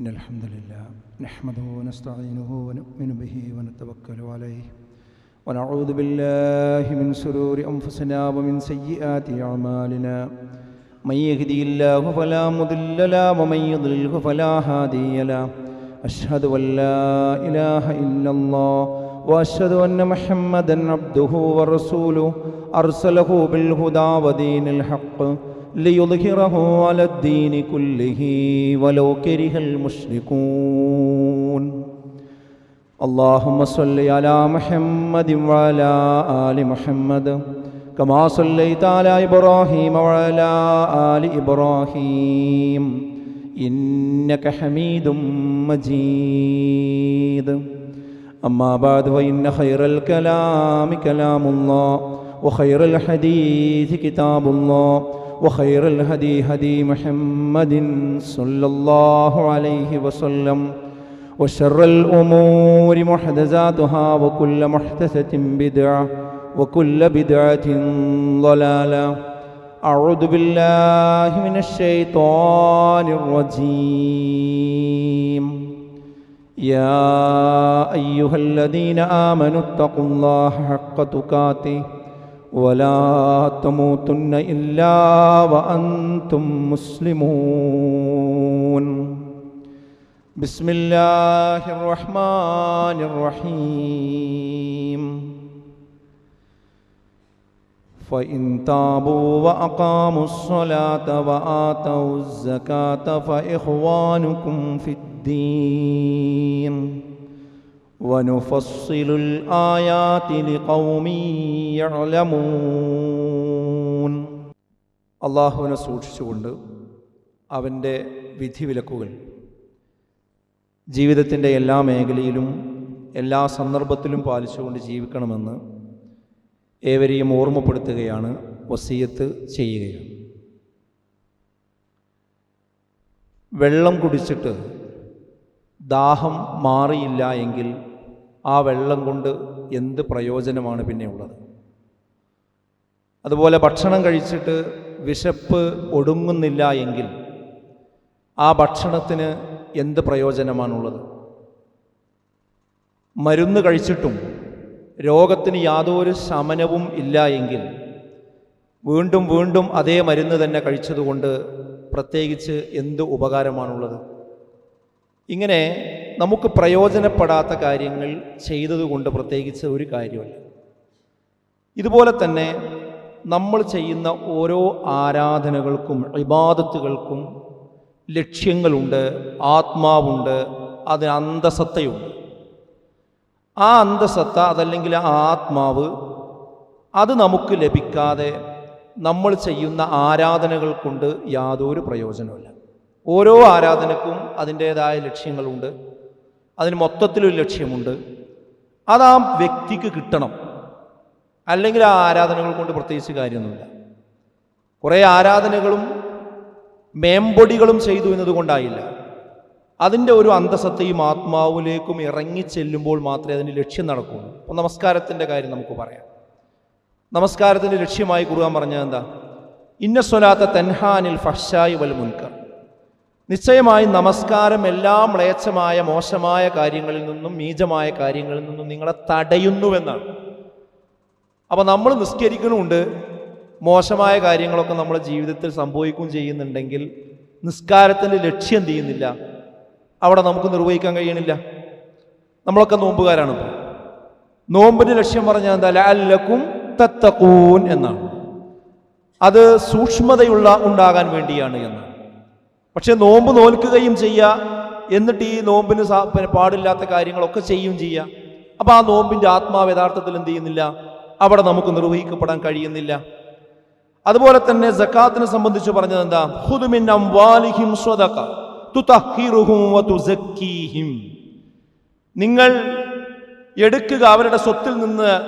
إن الحمد لله نحمده ونستعينه ونؤمن به ونتوكل عليه. ونعوذ بالله من سرور أنفسنا ومن سيئات أعمالنا. من يهدي الله فلا مضل له ومن يضلله فلا هادي له. أشهد أن لا إله إلا الله وأشهد أن محمدا عبده ورسوله. أرسله بالهدى ودين الحق. ليظهره على الدين كله ولو كره المشركون. اللهم صل على محمد وعلى آل محمد كما صليت على إبراهيم وعلى آل إبراهيم. إنك حميد مجيد. أما بعد فإن خير الكلام كلام الله وخير الحديث كتاب الله وخير الهدي هدي محمد صلى الله عليه وسلم وشر الأمور محدثاتها وكل محدثة بدعة وكل بدعة ضلالة. أعوذ بالله من الشيطان الرجيم. يا أيها الذين آمنوا اتقوا الله حق تقاته ولا تموتن إلا وأنتم مسلمون. بسم الله الرحمن الرحيم. فإن تابوا وأقاموا الصلاة وآتوا الزكاة فإخوانكم في الدين. ونفصل الآيات لقوم يعلمون അള്ളാഹുവിനെ സൂക്ഷിച്ചുകൊണ്ട് അവൻ്റെ വിധിവിലക്കുകൾ ജീവിതത്തിൻ്റെ എല്ലാ മേഖലയിലും എല്ലാ സന്ദർഭത്തിലും പാലിച്ചുകൊണ്ട് ജീവിക്കണമെന്ന് ഏവരെയും ഓർമ്മപ്പെടുത്തുകയാണ് വസീയത്ത് ചെയ്യുകയാണ് വെള്ളം കുടിച്ചിട്ട് ദാഹം മാറിയില്ല എങ്കിൽ ആ വെള്ളം കൊണ്ട് എന്ത് പ്രയോജനമാണ് പിന്നെ ഉള്ളത്? അതുപോലെ ഭക്ഷണം കഴിച്ചിട്ട് വിശപ്പ് ഒടുങ്ങുന്നില്ല എങ്കിൽ ആ ഭക്ഷണത്തിന് എന്ത് പ്രയോജനമാണുള്ളത്? മരുന്ന് കഴിച്ചിട്ടും രോഗത്തിന് യാതൊരു ശമനവും ഇല്ല എങ്കിൽ വീണ്ടും വീണ്ടും അതേ മരുന്ന് തന്നെ കഴിച്ചതുകൊണ്ട് പ്രത്യേകിച്ച് എന്ത് ഉപകാരമാണുള്ളത്? ഇങ്ങനെ നമുക്ക് പ്രയോജനപ്പെടാത്ത കാര്യങ്ങൾ ചെയ്തതുകൊണ്ട് പ്രത്യേകിച്ച് ഒരു കാര്യമല്ല. ഇതുപോലെ തന്നെ നമ്മൾ ചെയ്യുന്ന ഓരോ ആരാധനകൾക്കും ഇബാദത്തുകൾക്കും ലക്ഷ്യങ്ങളുണ്ട് ആത്മാവുണ്ട് അതിന് അന്തസത്തയുണ്ട്. ആ അന്തസത്ത അതല്ലെങ്കിൽ ആ ആത്മാവ് അത് നമുക്ക് ലഭിക്കാതെ നമ്മൾ ചെയ്യുന്ന ആരാധനകൾ കൊണ്ട് യാതൊരു പ്രയോജനമില്ല ഓരോ ആരാധനക്കും അതിന്റേതായ ലക്ഷ്യങ്ങളുണ്ട്. അതിന് മൊത്തത്തിലൊരു ലക്ഷ്യമുണ്ട്. അത് ആ വ്യക്തിക്ക് കിട്ടണം. അല്ലെങ്കിൽ ആ ആരാധനകൾ കൊണ്ട് പ്രത്യേകിച്ച് കാര്യമൊന്നുമില്ല. കുറേ ആരാധനകളും മേമ്പൊടികളും ചെയ്തു എന്നതുകൊണ്ടായില്ല. അതിന്റെ ഒരു അന്തസത്തയും ആത്മാവിലേക്കും ഇറങ്ങി ചെല്ലുമ്പോൾ മാത്രമേ അതിന് ലക്ഷ്യം നടക്കുകയുള്ളൂ. അപ്പോൾ നമസ്കാരത്തിന്റെ കാര്യം നമുക്ക് പറയാം. നമസ്കാരത്തിന്റെ ലക്ഷ്യമായി കുറുകാൻ പറഞ്ഞത് എന്താ? ഇന്ന സ്വലാത്ത തെൻഹാനിൽ ഫഷായി വൽ മുൻകർ. നിശ്ചയമായും നമസ്കാരം എല്ലാ മ്ലേച്ഛമായ മോശമായ കാര്യങ്ങളിൽ നിന്നും നീചമായ കാര്യങ്ങളിൽ നിന്നും നിങ്ങളെ തടയുന്നുവെന്നാണ്. അപ്പോൾ നമ്മൾ നിസ്കരിക്കണമുണ്ട് മോശമായ കാര്യങ്ങളൊക്കെ നമ്മുടെ ജീവിതത്തിൽ സംഭവിക്കുകയും ചെയ്യുന്നുണ്ടെങ്കിൽ നിസ്കാരത്തിന്റെ ലക്ഷ്യം ചെയ്യുന്നില്ല? അവിടെ നമുക്ക് നിർവഹിക്കാൻ കഴിയണില്ല. നമ്മളൊക്കെ നോമ്പുകാരാണ് ഇപ്പോൾ നോമ്പിന്റെ ലക്ഷ്യം പറഞ്ഞാൽ എന്താ? ലാലക്കും തത്തക്കൂൻ എന്നാണ്. അത് സൂക്ഷ്മതയുള്ള ഉണ്ടാകാൻ വേണ്ടിയാണ് എന്നാണ്. പക്ഷെ നോമ്പ് നോൽക്കുകയും ചെയ്യുക എന്നിട്ട് ഈ നോമ്പിന് പാടില്ലാത്ത കാര്യങ്ങളൊക്കെ ചെയ്യും ചെയ്യുക അപ്പം ആ നോമ്പിന്റെ ആത്മാവ് യഥാർത്ഥത്തിൽ എന്ത് ചെയ്യുന്നില്ല? അവിടെ നമുക്ക് നിർവഹിക്കപ്പെടാൻ കഴിയുന്നില്ല. അതുപോലെ തന്നെ ജക്കാത്തിനെ സംബന്ധിച്ച് പറഞ്ഞത് എന്താ? അംവാലിഹിം നിങ്ങൾ എടുക്കുക അവരുടെ സ്വത്തിൽ നിന്ന്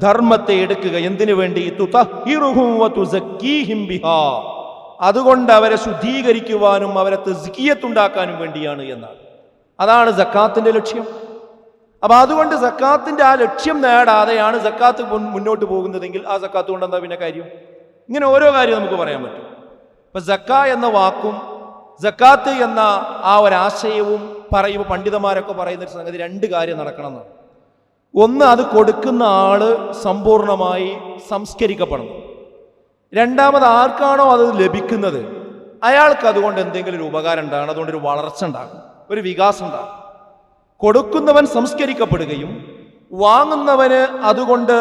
ധർമ്മത്തെ എടുക്കുക. എന്തിനു വേണ്ടി? തുതഹിറുഹും വതുസക്കീഹിം ബിഹാ. അതുകൊണ്ട് അവരെ ശുദ്ധീകരിക്കുവാനും അവരെ തെസ്കിയത്തുണ്ടാക്കാനും വേണ്ടിയാണ് എന്നാണ്. അതാണ് സക്കാത്തിന്റെ ലക്ഷ്യം. അപ്പം അതുകൊണ്ട് സക്കാത്തിന്റെ ആ ലക്ഷ്യം നേടാതെയാണ് സക്കാത്ത് മുന്നോട്ട് പോകുന്നതെങ്കിൽ ആ സക്കാത്ത് കൊണ്ട് എന്താ പിന്നെ കാര്യം? ഇങ്ങനെ ഓരോ കാര്യം നമുക്ക് പറയാൻ പറ്റും. ഇപ്പം സക്ക എന്ന വാക്കും സക്കാത്ത് എന്ന ആ ഒരാശയവും പറയുമ്പോൾ പണ്ഡിതന്മാരൊക്കെ പറയുന്ന ഒരു സംഗതി രണ്ട് കാര്യം നടക്കണം എന്നാണ്. ഒന്ന് അത് കൊടുക്കുന്ന ആൾ സമ്പൂർണമായി സംസ്കരിക്കപ്പെടണം. രണ്ടാമത് ആർക്കാണോ അത് ലഭിക്കുന്നത്? അയാൾക്ക് അതുകൊണ്ട് എന്തെങ്കിലും ഒരു ഉപകാരം ഉണ്ടാകണം. അതുകൊണ്ട് ഒരു വളർച്ച ഉണ്ടാകും ഒരു വികാസം ഉണ്ടാകും കൊടുക്കുന്നവൻ സംസ്കരിക്കപ്പെടുകയും വാങ്ങുന്നവന് അതുകൊണ്ട്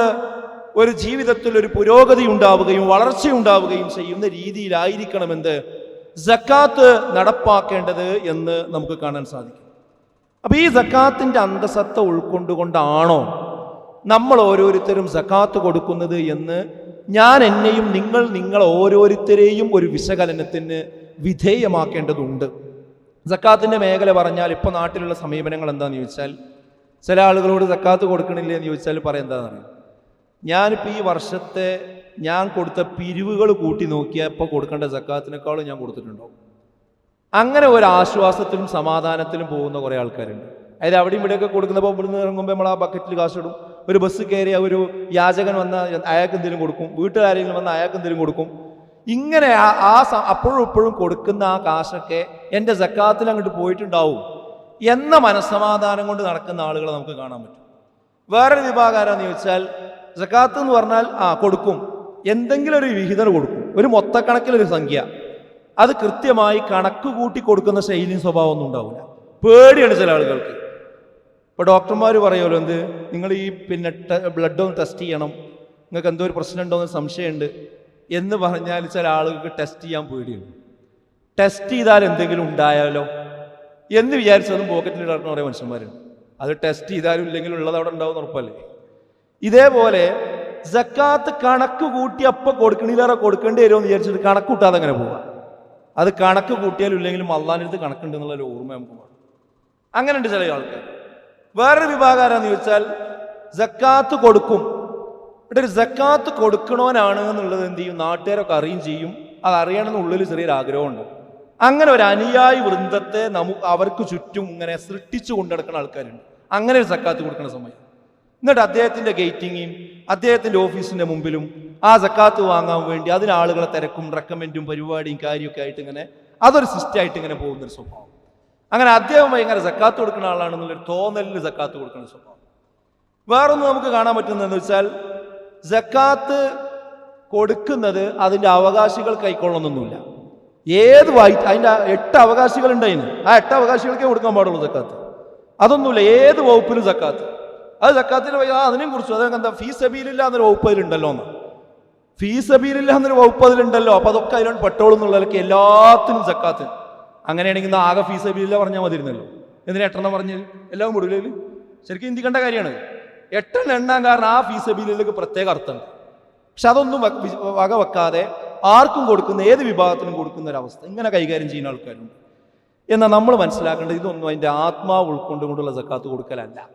ഒരു ജീവിതത്തിൽ ഒരു പുരോഗതി ഉണ്ടാവുകയും വളർച്ചയുണ്ടാവുകയും ചെയ്യുന്ന രീതിയിലായിരിക്കണമെന്ന് ജക്കാത്ത് നടപ്പാക്കേണ്ടത് എന്ന് നമുക്ക് കാണാൻ സാധിക്കും. അപ്പൊ ഈ ജക്കാത്തിന്റെ അന്തസത്ത ഉൾക്കൊണ്ടുകൊണ്ടാണോ നമ്മൾ ഓരോരുത്തരും ജക്കാത്ത് കൊടുക്കുന്നത് എന്ന് ഞാൻ എന്നെയും നിങ്ങൾ നിങ്ങൾ ഓരോരുത്തരെയും ഒരു വിശകലനത്തിന് വിധേയമാക്കേണ്ടതുണ്ട്. സക്കാത്തിന്റെ മേഖല പറഞ്ഞാൽ ഇപ്പോൾ നാട്ടിലുള്ള സമീപനങ്ങൾ എന്താണെന്ന് ചോദിച്ചാൽ ചില ആളുകളോട് സക്കാത്ത് കൊടുക്കണില്ല എന്ന് ചോദിച്ചാൽ പറയാം എന്താണെന്ന് അറിയാം? ഞാനിപ്പോൾ ഈ വർഷത്തെ ഞാൻ കൊടുത്ത പിരിവുകൾ കൂട്ടി നോക്കിയപ്പോൾ കൊടുക്കേണ്ട ജക്കാത്തിനേക്കാളും ഞാൻ കൊടുത്തിട്ടുണ്ടാവും. അങ്ങനെ ഒരു ആശ്വാസത്തിലും സമാധാനത്തിലും പോകുന്ന കുറേ ആൾക്കാരുണ്ട്. അതായത് അവിടെയും ഇവിടെയൊക്കെ കൊടുക്കുന്നപ്പോൾ ഇവിടുന്ന് ഇറങ്ങുമ്പോൾ നമ്മൾ ആ ബക്കറ്റിൽ കാശിടും ഒരു ബസ് കയറിയ ഒരു യാചകൻ വന്ന അയാൾക്ക് എന്തെങ്കിലും കൊടുക്കും വീട്ടുകാരെങ്കിലും വന്ന അയാൾക്ക് എന്തെങ്കിലും കൊടുക്കും. ഇങ്ങനെ ആ അപ്പോഴും ഇപ്പോഴും കൊടുക്കുന്ന ആ കാശൊക്കെ എന്റെ ജക്കാത്തിൽ അങ്ങോട്ട് പോയിട്ടുണ്ടാവും എന്ന മനസ്സമാധാനം കൊണ്ട് നടക്കുന്ന ആളുകളെ നമുക്ക് കാണാൻ പറ്റും. വേറൊരു വിഭാഗാരാന്ന് ചോദിച്ചാൽ ജക്കാത്ത് എന്ന് പറഞ്ഞാൽ ആ കൊടുക്കും. എന്തെങ്കിലും ഒരു വിഹിതം കൊടുക്കും. ഒരു മൊത്തക്കണക്കിലൊരു സംഖ്യ. അത് കൃത്യമായി കണക്ക് കൂട്ടി കൊടുക്കുന്ന ശൈലിയും സ്വഭാവമൊന്നും ഉണ്ടാവില്ല. പേടിയാണ് ചില ആളുകൾക്ക്. ഇപ്പൊ ഡോക്ടർമാർ പറയുമല്ലോ എന്ത്? നിങ്ങൾ ഈ പിന്നെ ബ്ലഡ് ഒന്ന് ടെസ്റ്റ് ചെയ്യണം. നിങ്ങൾക്ക് എന്തോ ഒരു പ്രശ്നം ഉണ്ടോ എന്ന് സംശയമുണ്ട്. എന്ന് പറഞ്ഞാൽ ചില ആളുകൾക്ക് ടെസ്റ്റ് ചെയ്യാൻ പേടിയുണ്ട്. ടെസ്റ്റ് ചെയ്താൽ എന്തെങ്കിലും ഉണ്ടായാലോ? എന്ന് വിചാരിച്ചതും പോക്കറ്റിൽ ഇടാറുണ്ട് കുറേ മനുഷ്യന്മാരുണ്ട് അത് ടെസ്റ്റ് ചെയ്താലും ഇല്ലെങ്കിലും ഉള്ളത് അവിടെ ഉണ്ടാവും ഉറപ്പല്ലേ? ഇതേപോലെ ജക്കാത്ത് കണക്ക് കൂട്ടി അപ്പം കൊടുക്കണില്ലാതെ കൊടുക്കേണ്ടി വരുമോ എന്ന് വിചാരിച്ചിട്ട് കണക്ക് കൂട്ടാതെ അങ്ങനെ പോവാം. അത് കണക്ക് കൂട്ടിയാലും ഇല്ലെങ്കിലും അള്ളാനടുത്ത് കണക്കുണ്ട് എന്നുള്ള ഒരു ഓർമ്മ നമുക്ക് അങ്ങനെയുണ്ട് ചില ആൾക്കാർ വേറൊരു വിഭാഗം ആരാന്ന് ചോദിച്ചാൽ ജക്കാത്ത് കൊടുക്കും. ഇവിടെ ഒരു ജക്കാത്ത് കൊടുക്കണോനാണ് എന്നുള്ളത് എന്ത് ചെയ്യും? നാട്ടുകാരൊക്കെ അറിയും ചെയ്യും. അത് അറിയണമെന്ന് ഉള്ളിൽ ചെറിയൊരു ആഗ്രഹമുണ്ട്. അങ്ങനെ ഒരു അനുയായി വൃന്ദത്തെ നമുക്ക് അവർക്ക് ചുറ്റും ഇങ്ങനെ സൃഷ്ടിച്ചു കൊണ്ടെടുക്കുന്ന ആൾക്കാരുണ്ട്. അങ്ങനെ ഒരു സക്കാത്ത് കൊടുക്കുന്ന സമയം. എന്നിട്ട് അദ്ദേഹത്തിന്റെ ഗേറ്റിങ്ങും അദ്ദേഹത്തിന്റെ ഓഫീസിന്റെ മുമ്പിലും ആ സക്കാത്ത് വാങ്ങാൻ വേണ്ടി അതിന് ആളുകളെ തിരക്കും റെക്കമെൻഡും പരിപാടിയും കാര്യമൊക്കെ ആയിട്ട് ഇങ്ങനെ അതൊരു സിസ്റ്റമായിട്ട് ഇങ്ങനെ പോകുന്നൊരു സ്വഭാവം. അങ്ങനെ അദ്ദേഹം ഭയങ്കര സക്കാത്ത് കൊടുക്കുന്ന ആളാണെന്നുള്ളൊരു തോന്നലിന് സക്കാത്ത് കൊടുക്കുന്ന സ്വഭാവം. വേറൊന്ന് നമുക്ക് കാണാൻ പറ്റുന്നതെന്ന് വെച്ചാൽ സക്കാത്ത് കൊടുക്കുന്നത് അതിന്റെ അവകാശികൾ കൈക്കൊള്ളണമെന്നൊന്നുമില്ല ഏത് വായി അതിന്റെ എട്ട് അവകാശികൾ ഉണ്ടായിരുന്നു ആ എട്ട് അവകാശികൾക്കേ കൊടുക്കാൻ പാടുള്ളൂ ജക്കാത്ത് അതൊന്നുമില്ല ഏത് വകുപ്പിലും ജക്കാത്ത് അത് ജക്കാത്തിൽ ആ അതിനെയും കുറിച്ചു അതൊക്കെ എന്താ ഫീസ് അബീലില്ല എന്നൊരു വകുപ്പ് അതിലുണ്ടല്ലോ എന്ന്. ഫീസ് അബീലില്ല എന്നൊരു വകുപ്പ് അതിലുണ്ടല്ലോ അപ്പൊ അതൊക്കെ അതിലോട്ട് പെട്ടോളും എല്ലാത്തിനും ജക്കാത്ത് അങ്ങനെയാണെങ്കിൽ ആകെ ഫീസ് ബില്ല പറഞ്ഞാൽ മതിയിരുന്നല്ലോ എന്തിനാ എട്ടെണ്ണം പറഞ്ഞ്? എല്ലാം കൂടുതൽ ശരിക്കും ഇന്ത്യക്കണ്ട കാര്യമാണ്. എട്ടെണ്ണം എണ്ണാൻ കാരണം ആ ഫീസ് ബില്ലിലേക്ക് പ്രത്യേക അർത്ഥമുണ്ട്. പക്ഷെ അതൊന്നും വക- വെക്കാതെ ആർക്കും കൊടുക്കുന്ന ഏത് വിഭാഗത്തിനും കൊടുക്കുന്ന ഒരവസ്ഥ ഇങ്ങനെ കൈകാര്യം ചെയ്യുന്ന ആൾക്കാരുണ്ട്. എന്നാൽ നമ്മൾ മനസ്സിലാക്കേണ്ടത് ഇതൊന്നും അതിന്റെ ആത്മാവ് ഉൾക്കൊണ്ടുകൊണ്ടുള്ള സക്കാത്ത് കൊടുക്കലല്ല.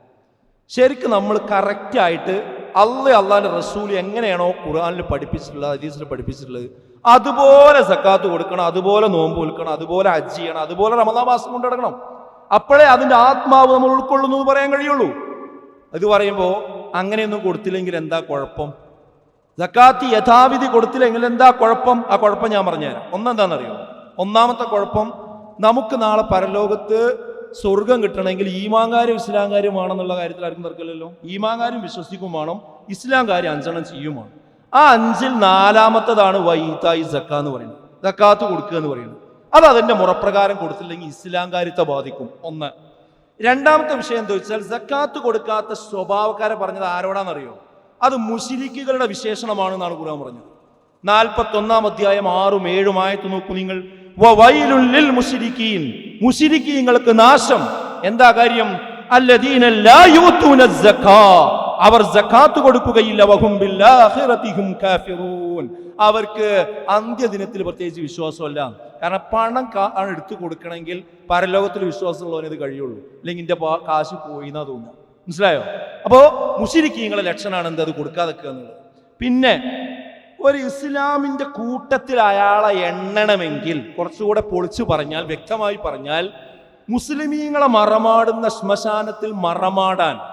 ശരിക്കും നമ്മൾ കറക്റ്റായിട്ട് അള്ള അള്ളാന്റെ റസൂൽ എങ്ങനെയാണോ ഖുർആനിൽ പഠിപ്പിച്ചിട്ടുള്ളത് ഹദീസിൽ പഠിപ്പിച്ചിട്ടുള്ളത് അതുപോലെ സക്കാത്ത് കൊടുക്കണം അതുപോലെ നോമ്പ് വിൽക്കണം അതുപോലെ ഹജ്ജ് ചെയ്യണം അതുപോലെ റമദാ മാസം കൊണ്ടടക്കണം അപ്പോഴേ അതിന്റെ ആത്മാവ് നമ്മൾ ഉൾക്കൊള്ളുന്നു എന്ന് പറയാൻ കഴിയുള്ളൂ. ഇത് പറയുമ്പോൾ അങ്ങനെയൊന്നും കൊടുത്തില്ലെങ്കിൽ എന്താ കുഴപ്പം? സക്കാത്ത് യഥാവിധി കൊടുത്തില്ലെങ്കിൽ എന്താ കുഴപ്പം? ആ കുഴപ്പം ഞാൻ പറഞ്ഞുതരാം. ഒന്നെന്താണെന്നറിയോ? ഒന്നാമത്തെ കുഴപ്പം നമുക്ക് നാളെ പരലോകത്ത് സ്വർഗം കിട്ടണമെങ്കിൽ ഈമാങ്കാരും ഇസ്ലാംകാരും വേണമെന്നുള്ള കാര്യത്തിൽ ആർക്കും തർക്കമില്ലല്ലോ. ഈമാങ്കാരും വിശ്വസിക്കും വേണം ഇസ്ലാംകാരും അഞ്ചെണ്ണം ചെയ്യും വേണം ആ അഞ്ചിൽ നാലാമത്തതാണ് വൈതായി സക്ക എന്ന് പറയുന്നത്. സക്കാത്ത് കൊടുക്കുക എന്ന് പറയുന്നത്. അത് അതിന്റെ മുറപ്രകാരം കൊടുത്തില്ലെങ്കിൽ ഇസ്ലാംകാരിത്തെ ബാധിക്കും. ഒന്ന്. രണ്ടാമത്തെ വിഷയം എന്താ വെച്ചാൽ സക്കാത്ത് കൊടുക്കാത്ത സ്വഭാവക്കാരെ പറഞ്ഞത് ആരോടാണെന്നറിയോ അത് മുഷിരിക്കുകളുടെ വിശേഷണമാണെന്നാണ് ഖുർആൻ പറഞ്ഞത്. നാൽപ്പത്തി ഒന്നാം അധ്യായം ആറും ഏഴും ആയത്ത് നോക്കൂ നിങ്ങൾ. മുശ്രിക്കീങ്ങൾക്ക് നാശം. എന്താ കാര്യം? അല്ലദീന സക്കാ. അവർ ജക്കാത്ത് കൊടുക്കുകയില്ല. അവർക്ക് അന്ത്യദിനത്തിൽ പ്രത്യേകിച്ച് വിശ്വാസമല്ല. കാരണം പണം ആണ് എടുത്തു കൊടുക്കണമെങ്കിൽ പരലോകത്തിൽ വിശ്വാസമുള്ളവനെ ഇത് കഴിയുള്ളൂ. അല്ലെങ്കിൽ എന്റെ കാശ് പോയി എന്നാ തോന്നുക. മനസ്സിലായോ? അപ്പോ മുഷിരിക്കീങ്ങളെ ലക്ഷണമാണ് എന്ത്? അത് കൊടുക്കാതെ എന്നുള്ളത്. പിന്നെ ഒരു ഇസ്ലാമിന്റെ കൂട്ടത്തിൽ അയാളെ എണ്ണണമെങ്കിൽ കുറച്ചുകൂടെ പൊളിച്ചു പറഞ്ഞാൽ വ്യക്തമായി പറഞ്ഞാൽ മുസ്ലിമീങ്ങളെ മറമാടുന്ന ശ്മശാനത്തിൽ മറമാടാൻ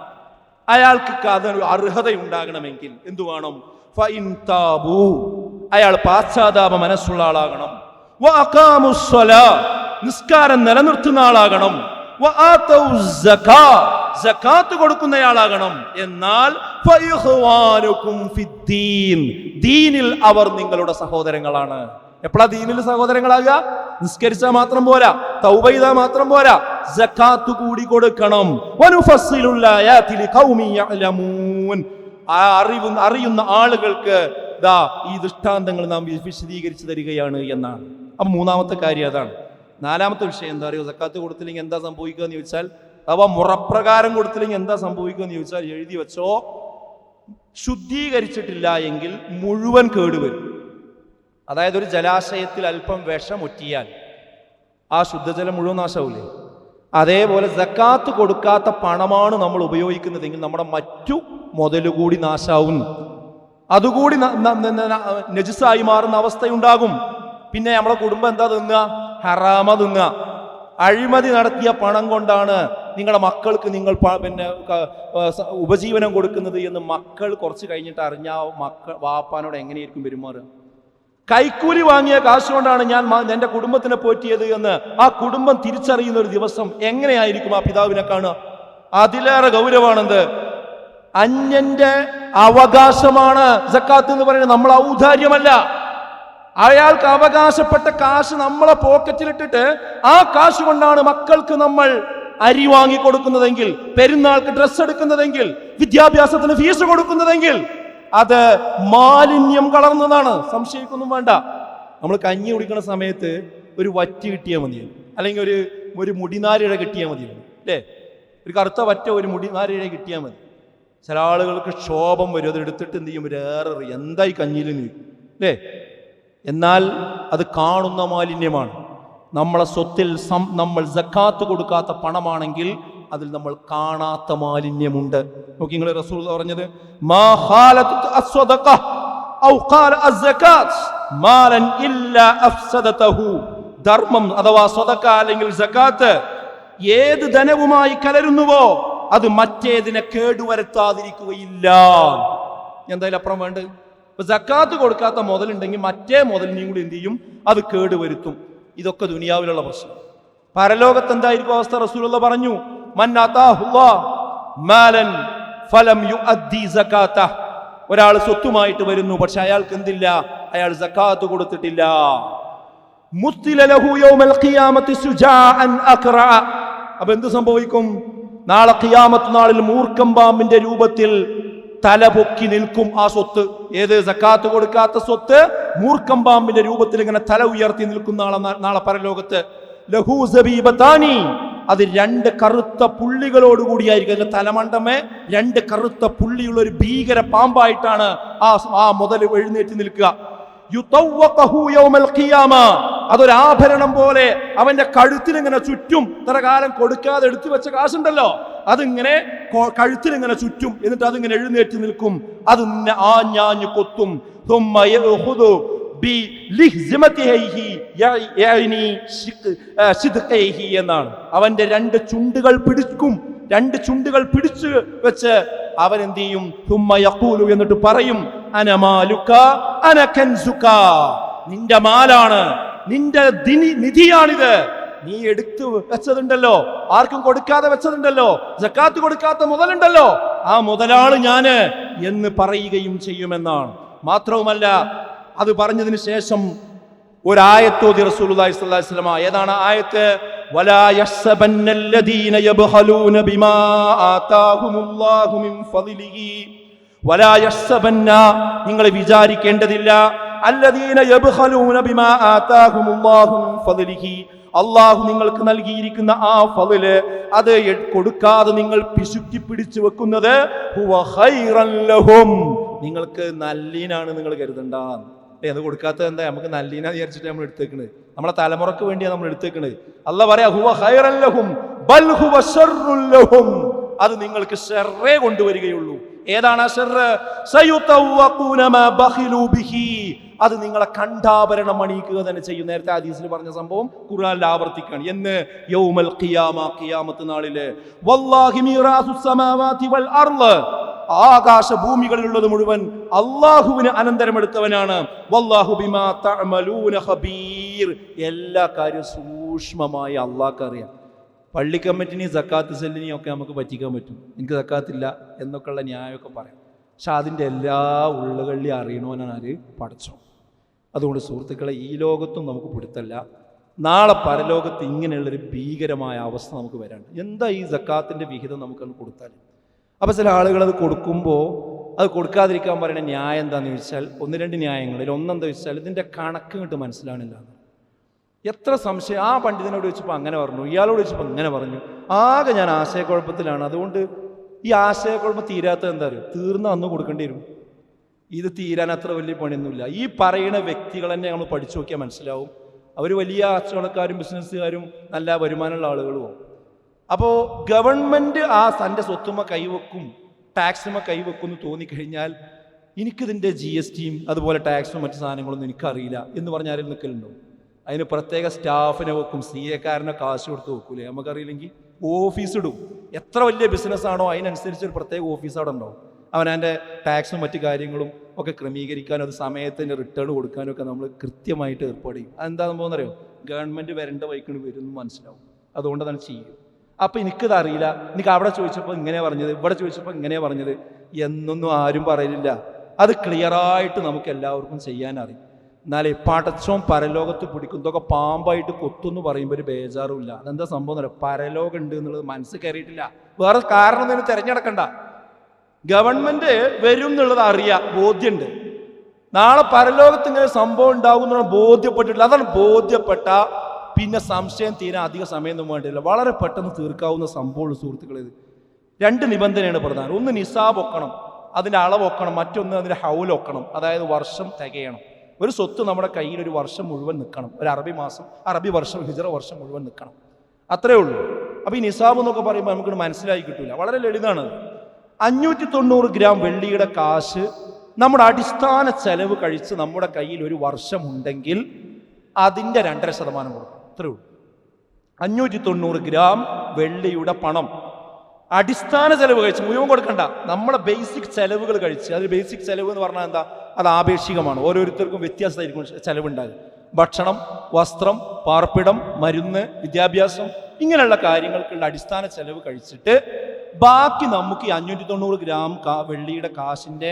അയാൾക്ക് അതിന് അർഹതയുണ്ടാകണമെങ്കിൽ എന്തു വേണം? അയാൾ പാശ്ചാത്താപ മനസ്സുള്ള ആളാകണം. നിസ്കാരം നിലനിർത്തുന്ന ആളാകണം. കൊടുക്കുന്നയാളാകണം എന്നാൽ. ദീനിൽ അവർ നിങ്ങളുടെ സഹോദരങ്ങളാണ്. എപ്പോഴാ ദീനിൽ സഹോദരങ്ങളാകുക? നിസ്കരിച്ചാൽ മാത്രം പോരാ തൗബ ചെയ്താൽ മാത്രം പോരാ സക്കാത്ത് കൂടി കൊടുക്കണം. അറിവ് അറിയുന്ന ആളുകൾക്ക് ദാ ഈ ദൃഷ്ടാന്തങ്ങൾ നാം വിശദീകരിച്ചു തരികയാണ് എന്നാണ്. അപ്പൊ മൂന്നാമത്തെ കാര്യം അതാണ്. നാലാമത്തെ വിഷയം എന്താ അറിയോ? സക്കാത്ത് കൊടുത്തില്ലെങ്കിൽ എന്താ സംഭവിക്കുക എന്ന് ചോദിച്ചാൽ അഥവാ മുറപ്രകാരം കൊടുത്തില്ലെങ്കിൽ എന്താ സംഭവിക്കുക എന്ന് ചോദിച്ചാൽ എഴുതി വെച്ചോ ശുദ്ധീകരിച്ചിട്ടില്ല എങ്കിൽ മുഴുവൻ കേടുവരും. അതായത് ഒരു ജലാശയത്തിൽ അല്പം വിഷം ഒറ്റിയാൽ ആ ശുദ്ധജലം മുഴുവൻ നാശമില്ലേ അതേപോലെ ജക്കാത്ത് കൊടുക്കാത്ത പണമാണ് നമ്മൾ ഉപയോഗിക്കുന്നതെങ്കിൽ നമ്മുടെ മറ്റു മുതലുകൂടി നാശാവുന്നു അതുകൂടി നജിസായി മാറുന്ന അവസ്ഥയുണ്ടാകും. പിന്നെ നമ്മളെ കുടുംബം എന്താ തിന്നുക? ഹറാമ തിന്നുക. അഴിമതി നടത്തിയ പണം കൊണ്ടാണ് നിങ്ങളുടെ മക്കൾക്ക് നിങ്ങൾ പിന്നെ ഉപജീവനം കൊടുക്കുന്നത് എന്ന് മക്കൾ കുറച്ച് കഴിഞ്ഞിട്ട് അറിഞ്ഞാൽ മക്കൾ വാപ്പാനോട് എങ്ങനെയായിരിക്കും പെരുമാറുക? കൈക്കൂലി വാങ്ങിയ കാശുകൊണ്ടാണ് ഞാൻ എന്റെ കുടുംബത്തിനെ പോറ്റിയത് എന്ന് ആ കുടുംബം തിരിച്ചറിയുന്ന ഒരു ദിവസം എങ്ങനെയായിരിക്കും ആ പിതാവിനെ കാണുക? അതിലേറെ ഗൗരവാണെന്ത്? അന്യന്റെ അവകാശമാണ് സക്കാത്ത് എന്ന് പറയുന്നത് നമ്മൾ ഔദാര്യമല്ല. അയാൾക്ക് അവകാശപ്പെട്ട കാശ് നമ്മളെ പോക്കറ്റിലിട്ടിട്ട് ആ കാശ് കൊണ്ടാണ് മക്കൾക്ക് നമ്മൾ അരി വാങ്ങി കൊടുക്കുന്നതെങ്കിൽ പെരുന്നാൾക്ക് ഡ്രസ്സ് എടുക്കുന്നതെങ്കിൽ വിദ്യാഭ്യാസത്തിന് ഫീസ് കൊടുക്കുന്നതെങ്കിൽ അത് മാലിന്യം കളർന്നതാണ് സംശയിക്കൊന്നും വേണ്ട. നമ്മൾ കഞ്ഞി കുടിക്കുന്ന സമയത്ത് ഒരു വറ്റ് കിട്ടിയാൽ മതി. അല്ലെങ്കിൽ ഒരു ഒരു മുടിനാരിഴ കിട്ടിയാൽ മതി. അല്ലേ? ഒരു കറുത്ത വറ്റ ഒരു മുടിനാരിഴ കിട്ടിയാൽ മതി. ചില ആളുകൾക്ക് ക്ഷോഭം വരും. അതെടുത്തിട്ട് എന്ത് ചെയ്യും? ഏറെ എന്തായി കഞ്ഞിയിൽ നിൽക്കും അല്ലേ? എന്നാൽ അത് കാണുന്ന മാലിന്യമാണ്. നമ്മളെ സ്വത്തിൽ നമ്മൾ ജക്കാത്ത് കൊടുക്കാത്ത പണമാണെങ്കിൽ അതിൽ നമ്മൾ കാണാത്ത മാലിന്യമുണ്ട്. നോക്കി നിങ്ങൾ റസൂൽ പറഞ്ഞത് ധർമ്മം അഥവാ അല്ലെങ്കിൽ സക്കാത്ത് ഏത് ധനവുമായി കലരുന്നുവോ അത് മറ്റേതിനെ കേടുവരുത്താതിരിക്കുകയില്ല. എന്തായാലും അപ്പുറം വേണ്ട ഇപ്പൊ സക്കാത്ത് കൊടുക്കാത്ത മുതലുണ്ടെങ്കിൽ മറ്റേ മുതലിനെയും കൂടി എന്ത് ചെയ്യും? അത് കേടുവരുത്തും. ഇതൊക്കെ ദുനിയാവിലുള്ള പ്രശ്നം. പരലോകത്ത് എന്തായിരിക്കും അവസ്ഥ? റസൂലുള്ള പറഞ്ഞു മാലൻ ഫലം യുഅദ്ദി സക്കാത്ത ഒരാൾ സ്വത്തുമായിട്ട് വരുന്നു പക്ഷെ അയാൾക്ക് എന്തില്ല? അയാൾ സക്കാത്ത് കൊടുത്തിട്ടില്ല. അപ്പൊ എന്ത് സംഭവിക്കും? നാളെ ഖിയാമത്ത് നാളിൽ മൂർക്കം പാമ്പിന്റെ രൂപത്തിൽ തല പൊക്കി നിൽക്കും ആ സ്വത്ത്. ഏത്? സക്കാത്ത് കൊടുക്കാത്ത സ്വത്ത് മൂർക്കം പാമ്പിന്റെ രൂപത്തിൽ ഇങ്ങനെ തല ഉയർത്തി നിൽക്കും നാളെ നാളെ പരലോകത്ത്. ലഹു സബീബത്താനി. അത് രണ്ട് കറുത്ത പുള്ളികളോടുകൂടിയായിരിക്കും അതിന്റെ തലമണ്ടമേ രണ്ട് കറുത്ത പുള്ളിയുള്ള ഒരു ഭീകര പാമ്പായിട്ടാണ് ആ ആ മുതൽ എഴുന്നേറ്റ് നിൽക്കുക. അതൊരു ആഭരണം പോലെ അവന്റെ കഴുത്തിൽ ഇങ്ങനെ ചുറ്റും ഇത്ര കാലം കൊടുക്കാതെ എടുത്തു വെച്ച കാശുണ്ടല്ലോ. അതിങ്ങനെ കഴുത്തിലിങ്ങനെ ചുറ്റും എന്നിട്ട് അതിങ്ങനെ എഴുന്നേറ്റ് നിൽക്കും. അത് ആഞ്ഞാഞ്ഞു കൊത്തും. എന്നാണ്. അവന്റെ രണ്ട് ചുണ്ടുകൾ പിടിക്കും. രണ്ട് ചുണ്ടുകൾ പിടിച്ചു വെച്ച് അവൻ എന്ത് ചെയ്യും ഹുമ്മ എന്നിട്ട് പറയും അനമാലുക്ക അനഖൻസുക്ക നിന്റെ മാലാണ് നിന്റെ നിധിയാണിത്. നീ എടുത്തു വെച്ചതുണ്ടല്ലോ. ആർക്കും കൊടുക്കാതെ വെച്ചതുണ്ടല്ലോ. ജക്കാത്ത് കൊടുക്കാത്ത മുതലുണ്ടല്ലോ. ആ മുതലാണ് ഞാൻ എന്ന് പറയുകയും ചെയ്യുമെന്നാണ്. മാത്രവുമല്ല അത് പറഞ്ഞതിന് ശേഷം ഒരായത്തോതി റസൂലുള്ളാഹി സ്വല്ലല്ലാഹി അലൈഹി വസല്ലം ഏതാണ് ആയത്ത്? വലാ ബിമാ ആതാഹുമുല്ലാഹു മിൻ വലാ വിചാരിക്കേണ്ടതില്ല. അല്ലദീന ബിമാ ആതാഹുമുല്ലാഹു മിൻ അള്ളാഹു നിങ്ങൾക്ക് നൽകിയിരിക്കുന്ന ആ ഫതിൽ അത് കൊടുക്കാതെ നിങ്ങൾ പിശുക്കി പിടിച്ചു വെക്കുന്നത് നിങ്ങൾക്ക് നല്ലീനാണ് നിങ്ങൾ കരുതണ്ട ഏ, അത് കൊടുക്കാത്തത് എന്താ? നമുക്ക് നല്ലീന വിചാരിച്ചിട്ട് നമ്മൾ എടുത്തേക്കണ്. നമ്മളെ തലമുറയ്ക്ക് വേണ്ടിയാണ് നമ്മൾ എടുത്തേക്കണ്. അല്ല പറയാ ബൽ ഹുവ അത് നിങ്ങൾക്ക് ഷെറേ കൊണ്ടുവരികയുള്ളൂ. ഏതാണ് അത് നിങ്ങളെ കണ്ടാഭരണം അണിയിക്കുക തന്നെ ചെയ്യും. നേരത്തെ ഹദീസിൽ പറഞ്ഞ സംഭവം ഖുർആനിൽ ആവർത്തിക്കാണ്. എന്ന്? യൗമൽ ഖിയാമ ഖിയാമത്ത് നാളിൽ. വല്ലാഹി മീറാസു സമാവാതി വൽ അർൾ. ആകാശ ഭൂമികളിലുള്ളത് മുഴുവൻ അള്ളാഹുവിന് അനന്തരമെടുത്തവനാണ്. എല്ലാ കാര്യവും സൂക്ഷ്മമായി അള്ളാഹ്ക്ക് അറിയാം പള്ളി കമ്മിറ്റിനെയും സക്കാത്ത് സെല്ലിനെയും ഒക്കെ നമുക്ക് പറ്റിക്കാൻ പറ്റും. എനിക്ക് സക്കാത്തില്ല എന്നൊക്കെയുള്ള ന്യായമൊക്കെ പറയാം. പക്ഷെ അതിന്റെ എല്ലാ ഉള്ളുകളിലും അറിയണവനാണ് ആര്? പഠിച്ചു അതുകൊണ്ട് സുഹൃത്തുക്കളെ ഈ ലോകത്തും നമുക്ക് പിടുത്തല്ല നാളെ പരലോകത്ത് ഇങ്ങനെയുള്ളൊരു ഭീകരമായ അവസ്ഥ നമുക്ക് വരാണ്ട് എന്താ ഈ സക്കാത്തിന്റെ വിഹിതം നമുക്കത് കൊടുത്താൽ അപ്പോൾ ചില ആളുകൾ അത് കൊടുക്കുമ്പോൾ അത് കൊടുക്കാതിരിക്കാൻ പറയുന്ന ന്യായം എന്താണെന്ന് ചോദിച്ചാൽ ഒന്ന് രണ്ട് ന്യായങ്ങളിൽ ഒന്നെന്താ ചോദിച്ചാൽ ഇതിന്റെ കണക്ക് കിട്ട് മനസ്സിലാവണില്ല. എത്ര സംശയം. ആ പണ്ഡിതനോട് ചോദിച്ചപ്പോൾ അങ്ങനെ പറഞ്ഞു ഇയാളോട് ചോദിച്ചപ്പോൾ അങ്ങനെ പറഞ്ഞു. ആകെ ഞാൻ ആശയക്കുഴപ്പത്തിലാണ്. അതുകൊണ്ട് ഈ ആശയക്കുഴപ്പം തീരാത്തത് എന്താ അറിയോ? തീർന്ന അന്ന് കൊടുക്കേണ്ടി വരും. ഇത് തീരാൻ അത്ര വലിയ പണിയൊന്നുമില്ല. ഈ പറയുന്ന വ്യക്തികൾ തന്നെ നമ്മൾ പഠിച്ചു നോക്കിയാൽ മനസ്സിലാവും. അവർ വലിയ കച്ചവടക്കാരും ബിസിനസ്സുകാരും നല്ല വരുമാനമുള്ള ആളുകളുമോ അപ്പോൾ ഗവൺമെന്റ് ആ തന്റെ സ്വത്തുമ കൈവെക്കും ടാക്സുമ കൈവെക്കും എന്ന് തോന്നിക്കഴിഞ്ഞാൽ എനിക്കിതിന്റെ ജി എസ് ടിയും അതുപോലെ ടാക്സും മറ്റു സാധനങ്ങളൊന്നും എനിക്കറിയില്ല എന്ന് പറഞ്ഞാൽ ആരും നിൽക്കലുണ്ടോ? അതിന് പ്രത്യേക സ്റ്റാഫിനെ വെക്കും സി എക്കാരനെ കാശ് കൊടുത്ത് വെക്കൂലേ? നമുക്കറിയില്ലെങ്കിൽ ഓഫീസ് ഇടും. എത്ര വലിയ ബിസിനസ്സാണോ അതിനനുസരിച്ച് ഒരു പ്രത്യേക ഓഫീസ് അവിടെ ഉണ്ടാവും അവനതിന്റെ ടാക്സും മറ്റു കാര്യങ്ങളും ഒക്കെ ക്രമീകരിക്കാനും അത് സമയത്തിന് റിട്ടേൺ കൊടുക്കാനും ഒക്കെ നമ്മൾ കൃത്യമായിട്ട് ഏർപ്പാട് ചെയ്യും. അതെന്താണെന്ന് പോകുന്നറിയോ ഗവൺമെന്റ് വരേണ്ട വൈക്കിന് വരും എന്ന് മനസ്സിലാവും. അതുകൊണ്ട് തന്നെ ചെയ്യും അപ്പം എനിക്കത് അറിയില്ല. എനിക്ക് അവിടെ ചോദിച്ചപ്പോൾ ഇങ്ങനെ പറഞ്ഞത് ഇവിടെ ചോദിച്ചപ്പോൾ ഇങ്ങനെ പറഞ്ഞത് എന്നൊന്നും ആരും പറയില്ല അത് ക്ലിയറായിട്ട് നമുക്ക് എല്ലാവർക്കും ചെയ്യാൻ അറിയും എന്നാലേ പടച്ചോം പരലോകത്ത് പിടിക്കും. ഇതൊക്കെ പാമ്പായിട്ട് കൊത്തുന്നു പറയുമ്പോൾ ഒരു ബേജാറുമില്ല. അതെന്താ സംഭവം എന്നറിയോ പരലോകം ഉണ്ട് എന്നുള്ളത് മനസ്സിൽ കയറിയിട്ടില്ല. വേറെ കാരണം ഒന്നും തിരഞ്ഞെടുക്കണ്ട. ഗവൺമെന്റ് വരും എന്നുള്ളത് അറിയാം. ബോധ്യമുണ്ട്. നാളെ പരലോകത്ത് ഇങ്ങനെ സംഭവം ഉണ്ടാകും എന്നുള്ള ബോധ്യപ്പെട്ടിട്ടില്ല. അതാണ് ബോധ്യപ്പെട്ട പിന്നെ സംശയം തീരാൻ അധിക സമയമൊന്നും വേണ്ടില്ല വളരെ പെട്ടെന്ന് തീർക്കാവുന്ന സംഭവമുള്ള സുഹൃത്തുക്കളെ ഇത്. രണ്ട് നിബന്ധനയാണ് പ്രധാനം. ഒന്ന് നിസാബ് ഒക്കണം അതിന്റെ അളവ് ഒക്കണം മറ്റൊന്ന് അതിന്റെ ഹൗലൊക്കണം അതായത് വർഷം തികയണം. ഒരു സ്വത്ത് നമ്മുടെ കയ്യിൽ ഒരു വർഷം മുഴുവൻ നിൽക്കണം. ഒരു അറബി മാസം അറബി വർഷം ഹിജറ വർഷം മുഴുവൻ നിൽക്കണം. അത്രേ ഉള്ളൂ. അപ്പോൾ ഈ നിസാബ് എന്നൊക്കെ പറയുമ്പോൾ നമുക്ക് മനസ്സിലായി കിട്ടില്ല വളരെ ലളിതമാണ്. അഞ്ഞൂറ്റി തൊണ്ണൂറ് ഗ്രാം വെള്ളിയുടെ കാശ് നമ്മുടെ അടിസ്ഥാന ചെലവ് കഴിച്ച് നമ്മുടെ കയ്യിൽ ഒരു വർഷമുണ്ടെങ്കിൽ അതിന്റെ രണ്ടര ശതമാനം കൊടുക്കും. അത്രേ ഉള്ളൂ. അഞ്ഞൂറ്റി തൊണ്ണൂറ് ഗ്രാം വെള്ളിയുടെ പണം. അടിസ്ഥാന ചെലവ് കഴിച്ച് മുഴുവൻ കൊടുക്കണ്ട. നമ്മളെ ബേസിക് ചെലവുകൾ കഴിച്ച്. അതിൽ ബേസിക് ചെലവ് എന്ന് പറഞ്ഞാൽ എന്താ? അത് ആപേക്ഷികമാണ്. ഓരോരുത്തർക്കും വ്യത്യാസമായിരിക്കും ചെലവുണ്ടാകും ഭക്ഷണം വസ്ത്രം പാർപ്പിടം മരുന്ന് വിദ്യാഭ്യാസം ഇങ്ങനെയുള്ള കാര്യങ്ങൾക്കുള്ള അടിസ്ഥാന ചെലവ് കഴിച്ചിട്ട് ബാക്കി നമുക്ക് ഈ അഞ്ഞൂറ്റി തൊണ്ണൂറ് ഗ്രാം വെള്ളിയുടെ കാശിന്റെ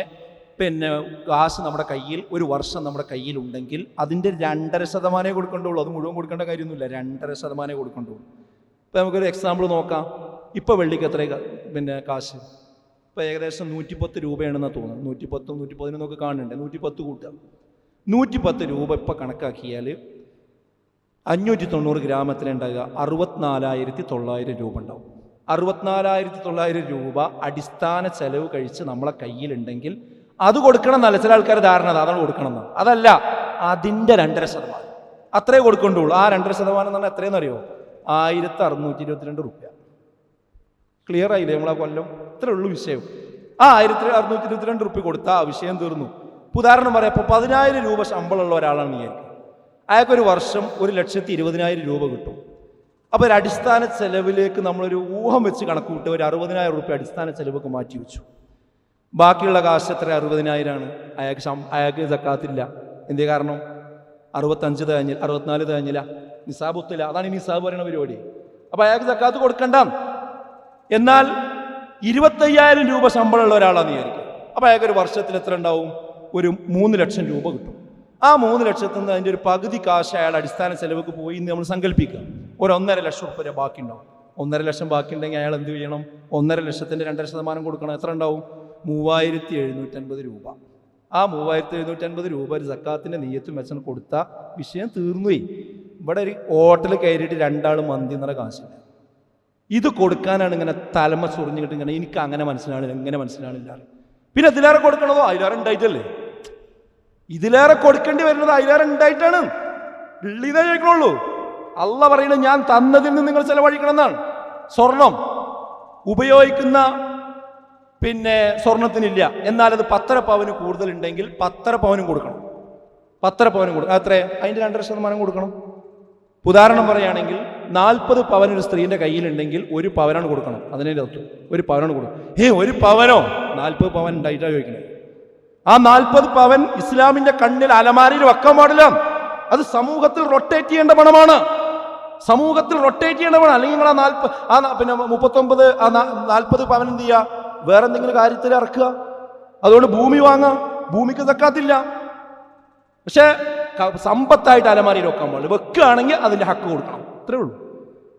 പിന്നെ കാശ് നമ്മുടെ കയ്യിൽ ഒരു വർഷം നമ്മുടെ കയ്യിൽ ഉണ്ടെങ്കിൽ അതിന്റെ രണ്ടര ശതമാനമേ കൊടുക്കേണ്ടുള്ളൂ. അത് മുഴുവൻ കൊടുക്കേണ്ട കാര്യമൊന്നുമില്ല. രണ്ടര ശതമാനമേ കൊടുക്കേണ്ടുള്ളൂ. ഇപ്പം നമുക്കൊരു എക്സാമ്പിൾ നോക്കാം. ഇപ്പോൾ വെള്ളിക്ക് എത്ര പിന്നെ കാശ്? ഇപ്പോൾ ഏകദേശം നൂറ്റിപ്പത്ത് രൂപയാണെന്നാണ് തോന്നുന്നത്. നൂറ്റിപ്പത്തും നൂറ്റി നമുക്ക് കാണുന്നുണ്ട് നൂറ്റിപ്പത്ത് കൂട്ടുക. നൂറ്റിപ്പത്ത് രൂപ ഇപ്പോൾ കണക്കാക്കിയാൽ അഞ്ഞൂറ്റി തൊണ്ണൂറ് ഗ്രാമത്തിലുണ്ടാകുക അറുപത്തിനാലായിരത്തി തൊള്ളായിരം രൂപ ഉണ്ടാവും. അറുപത്തിനാലായിരത്തി തൊള്ളായിരം രൂപ അടിസ്ഥാന ചെലവ് കഴിച്ച് നമ്മളെ കയ്യിലുണ്ടെങ്കിൽ അത് കൊടുക്കണം എന്നല്ല ചില ആൾക്കാർ ധാരണ അത്. അതാണ് കൊടുക്കണം എന്നാണ് അതല്ല അതിന്റെ രണ്ടര ശതമാനം. അത്രേ കൊടുക്കേണ്ടുള്ളൂ. ആ രണ്ടര ശതമാനം എന്ന് പറഞ്ഞാൽ എത്രയെന്ന് അറിയോ ആയിരത്തി അറുന്നൂറ്റി ഇരുപത്തിരണ്ട് റുപ്യ. ക്ലിയർ ആയില്ലേ നമ്മളെ കൊല്ലം? ഇത്രേ ഉള്ളൂ വിഷയം. ആ ആയിരത്തി അറുന്നൂറ്റി ഇരുപത്തിരണ്ട് റുപ്യ കൊടുത്ത ആ വിഷയം തീർന്നു. ഉദാഹരണം പറയാം ഇപ്പോൾ പതിനായിരം രൂപ ശമ്പളമുള്ള ഒരാളാണ് ഞാൻ അയാൾക്കൊരു വർഷം ഒരു ലക്ഷത്തി ഇരുപതിനായിരം രൂപ കിട്ടും. അപ്പോൾ ഒരു അടിസ്ഥാന ചെലവിലേക്ക് നമ്മളൊരു ഊഹം വെച്ച് കണക്കുകൂട്ടി ഒരു അറുപതിനായിരം റുപ്യ അടിസ്ഥാന ചെലവൊക്കെ മാറ്റി വെച്ചു. ബാക്കിയുള്ള കാശ് എത്ര? അറുപതിനായിരമാണ് അയാൾക്ക് ശം അയാൾക്ക് സക്കാത്തില്ല. എന്തേ കാരണം? അറുപത്തഞ്ച് തേഞ്ഞില്ല അറുപത്തിനാല് തേഞ്ഞില്ല. നിസാബ് ഒത്തില്ല അതാണ് ഈ നിസാബ് പറയുന്ന പരിപാടി. അപ്പോൾ അയാൾക്ക് സക്കാത്ത് കൊടുക്കണ്ട. എന്നാൽ ഇരുപത്തയ്യായിരം രൂപ ശമ്പളമുള്ള ഒരാളാണ് വിചാരിക്കുക. അപ്പോൾ അയാൾക്ക് ഒരു വർഷത്തിൽ എത്ര ഉണ്ടാവും? ഒരു മൂന്ന് ലക്ഷം രൂപ കിട്ടും. ആ മൂന്ന് ലക്ഷത്തിൽ നിന്ന് അതിന്റെ ഒരു പകുതി കാശ് അയാൾ അടിസ്ഥാന ചെലവുക്ക് പോയി എന്ന് നമ്മൾ സങ്കല്പിക്കുക. ഒരു ഒന്നര ലക്ഷം റുപ്യ ബാക്കി ഉണ്ടാവും ഒന്നര ലക്ഷം ബാക്കി ഉണ്ടെങ്കിൽ അയാൾ എന്ത് ചെയ്യണം? ഒന്നര ലക്ഷത്തിന്റെ രണ്ടര ശതമാനം കൊടുക്കണം. എത്ര ഉണ്ടാവും? മൂവായിരത്തി എഴുന്നൂറ്റൻപത് രൂപ. ആ മൂവായിരത്തി എഴുന്നൂറ്റൻപത് രൂപ ഒരു സക്കാത്തിന്റെ നെയ്യത്തും വെച്ചാൽ കൊടുത്ത വിഷയം തീർന്നുപോയി ഇവിടെ ഒരു ഹോട്ടൽ കയറിയിട്ട് രണ്ടാൾ മന്തി എന്നുള്ള കാശില്ല. ഇത് കൊടുക്കാനാണ് ഇങ്ങനെ തലമ ചൊറിഞ്ഞിട്ട് ഇങ്ങനെ എനിക്ക് അങ്ങനെ മനസ്സിലാണില്ല എങ്ങനെ മനസ്സിലാണില്ല പിന്നെ അതിലേറെ കൊടുക്കണതോ? അതിലേറെ ഉണ്ടായിട്ടല്ലേ? ഇതിലേറെ കൊടുക്കേണ്ടി വരുന്നത് അതിലേറെ ഉണ്ടായിട്ടാണ്. ഇതേ ചോദിക്കണുള്ളൂ. അല്ല പറയുന്നത് ഞാൻ തന്നതിൽ നിന്ന് നിങ്ങൾ ചെലവഴിക്കണം എന്നാണ് സ്വർണം ഉപയോഗിക്കുന്ന പിന്നെ സ്വർണത്തിനില്ല. എന്നാൽ അത് പത്തര പവന് കൂടുതലുണ്ടെങ്കിൽ പത്തര പവനും കൊടുക്കണം. പത്തര പവനും കൊടുക്കണം. അത്രേ അതിന്റെ രണ്ടര ശതമാനം കൊടുക്കണം. ഉദാഹരണം പറയുകയാണെങ്കിൽ നാൽപ്പത് പവൻ ഒരു സ്ത്രീന്റെ കയ്യിലുണ്ടെങ്കിൽ ഒരു പവനാണ് കൊടുക്കണം. അതിനെ തത്വം ഒരു പവനാണ് കൊടുക്കണം. ഏ ഒരു പവനോ? നാൽപ്പത് പവൻ ഉണ്ടായിട്ടാണ് ചോദിക്കുന്നത്. ആ നാൽപ്പത് പവൻ ഇസ്ലാമിന്റെ കണ്ണിൽ അലമാരിയിൽ വെക്കാൻ പാടില്ല. അത് സമൂഹത്തിൽ റൊട്ടേറ്റ് ചെയ്യേണ്ട പണമാണ്. സമൂഹത്തിൽ റൊട്ടേറ്റ് ചെയ്യേണ്ട പണം. അല്ലെങ്കിൽ നിങ്ങൾ ആ നാൽപ്പത് ആ പിന്നെ മുപ്പത്തൊമ്പത് ആ നാൽപ്പത് പവൻ എന്ത് ചെയ്യുക? വേറെ എന്തെങ്കിലും കാര്യത്തിൽ ഇറക്കുക. അതുകൊണ്ട് ഭൂമി വാങ്ങാം ഭൂമിക്ക് തക്കാത്തില്ല പക്ഷേ സമ്പത്തായിട്ട് അലമാരിയിൽ വെക്കാൻ പാടില്ല. വെക്കുകയാണെങ്കിൽ അതിന്റെ ഹക്ക് കൊടുക്കണം. അത്രേ ഉള്ളൂ.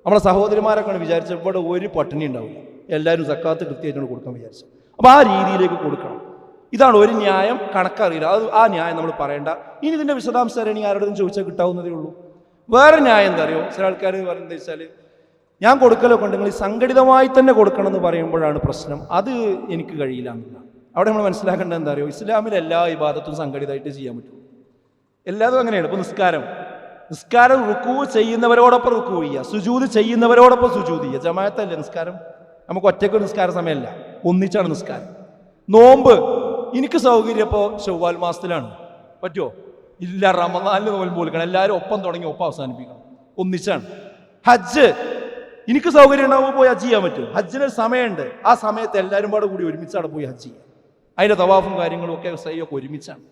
നമ്മളെ സഹോദരിമാരൊക്കെ വിചാരിച്ചത് ഇവിടെ ഒരു പട്ടിണി ഉണ്ടാവില്ല. എല്ലാവരും സക്കാത്ത് കൃത്യമായിട്ടാണ് കൊടുക്കാൻ വിചാരിച്ചു. അപ്പോൾ ആ രീതിയിലേക്ക് കൊടുക്കണം. ഇതാണ് ഒരു ന്യായം. കണക്കറിയില്ല. അത് ആ ന്യായം നമ്മൾ പറയേണ്ട. ഇനി ഇതിന്റെ വിശദാംശം ആരോടും ചോദിച്ചാൽ കിട്ടാവുന്നതേ ഉള്ളൂ. വേറെ ന്യായം എന്താ അറിയോ? ചില ആൾക്കാർ പറയുന്നത് വെച്ചാൽ ഞാൻ കൊടുക്കലൊക്കെ ഉണ്ട് നിങ്ങൾ സംഘടിതമായി തന്നെ കൊടുക്കണം എന്ന് പറയുമ്പോഴാണ് പ്രശ്നം. അത് എനിക്ക് കഴിയില്ല എന്നുള്ള അവിടെ നമ്മൾ മനസ്സിലാക്കേണ്ടത് എന്താ അറിയോ? ഇസ്ലാമിൽ എല്ലാ വിവാദത്തും സംഘടിതമായിട്ട് ചെയ്യാൻ പറ്റും. എല്ലാതും അങ്ങനെയാണ്. ഇപ്പൊ നിസ്കാരം. നിസ്കാരം റുക്കൂ ചെയ്യുന്നവരോടൊപ്പം റുക്കൂ ചെയ്യുക സുജൂത് ചെയ്യുന്നവരോടൊപ്പം സുജൂത് ചെയ്യുക ജമാഅത്തല്ലേ നിസ്കാരം? നമുക്ക് ഒറ്റയ്ക്ക് നിസ്കാര സമയമല്ല. ഒന്നിച്ചാണ് നിസ്കാരം. നോമ്പ്. എനിക്ക് സൗകര്യം ഇപ്പോൾ ചൊവ്വാൽ മാസത്തിലാണ്. പറ്റുമോ ഇല്ല റമദാനിൽ നോമ്പ് കൊടുക്കണം എല്ലാവരും ഒപ്പം തുടങ്ങി ഒപ്പം അവസാനിപ്പിക്കണം. ഒന്നിച്ചാണ്. ഹജ്ജ്. എനിക്ക് സൗകര്യം ഉണ്ടാവുമ്പോൾ പോയി ഹജ്ജ് ചെയ്യാൻ പറ്റും. ഹജ്ജിന് സമയമുണ്ട്. ആ സമയത്ത് എല്ലാവരും പാടെ കൂടി ഒരുമിച്ച് ഒരുമിച്ചാണ് പോയി ഹജ്ജ് ചെയ്യുക അതിന്റെ തവാഫും കാര്യങ്ങളും ഒക്കെ സൈയൊക്കെ ഒരുമിച്ചാണ്.